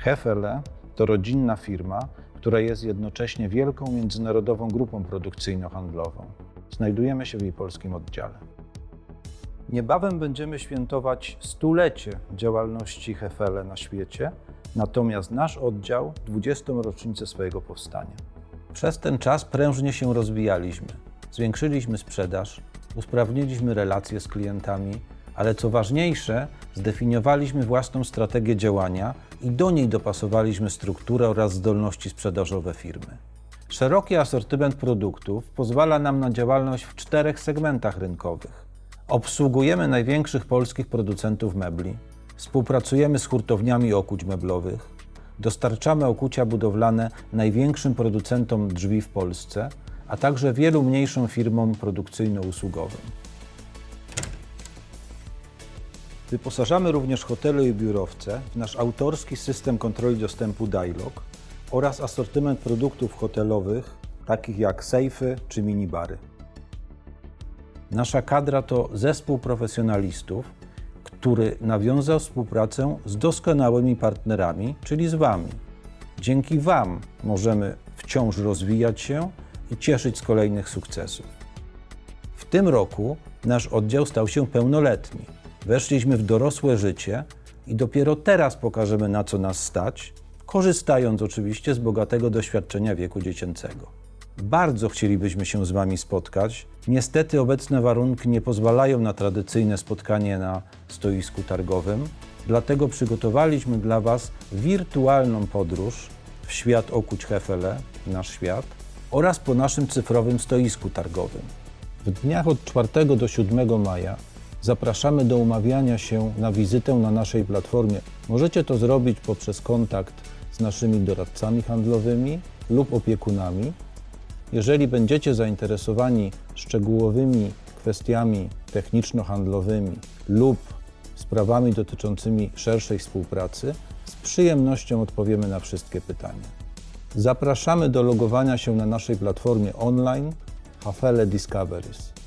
Hefele to rodzinna firma, która jest jednocześnie wielką międzynarodową grupą produkcyjno-handlową. Znajdujemy się w jej polskim oddziale. Niebawem będziemy świętować stulecie działalności Hefele na świecie, natomiast nasz oddział 20. rocznicę swojego powstania. Przez ten czas prężnie się rozwijaliśmy. Zwiększyliśmy sprzedaż, usprawniliśmy relacje z klientami, ale co ważniejsze, zdefiniowaliśmy własną strategię działania i do niej dopasowaliśmy strukturę oraz zdolności sprzedażowe firmy. Szeroki asortyment produktów pozwala nam na działalność w czterech segmentach rynkowych. Obsługujemy największych polskich producentów mebli, współpracujemy z hurtowniami okuć meblowych, dostarczamy okucia budowlane największym producentom drzwi w Polsce, a także wielu mniejszym firmom produkcyjno-usługowym. Wyposażamy również hotele i biurowce w nasz autorski system kontroli dostępu Dialog oraz asortyment produktów hotelowych, takich jak sejfy czy minibary. Nasza kadra to zespół profesjonalistów, który nawiązał współpracę z doskonałymi partnerami, czyli z Wami. Dzięki Wam możemy wciąż rozwijać się i cieszyć z kolejnych sukcesów. W tym roku nasz oddział stał się pełnoletni. Weszliśmy w dorosłe życie i dopiero teraz pokażemy, na co nas stać, korzystając oczywiście z bogatego doświadczenia wieku dziecięcego. Bardzo chcielibyśmy się z Wami spotkać. Niestety obecne warunki nie pozwalają na tradycyjne spotkanie na stoisku targowym, dlatego przygotowaliśmy dla Was wirtualną podróż w świat okuć Hefele, nasz świat, oraz po naszym cyfrowym stoisku targowym. W dniach od 4 do 7 maja zapraszamy do umawiania się na wizytę na naszej platformie. Możecie to zrobić poprzez kontakt z naszymi doradcami handlowymi lub opiekunami. Jeżeli będziecie zainteresowani szczegółowymi kwestiami techniczno-handlowymi lub sprawami dotyczącymi szerszej współpracy, z przyjemnością odpowiemy na wszystkie pytania. Zapraszamy do logowania się na naszej platformie online Hafele Discoveries.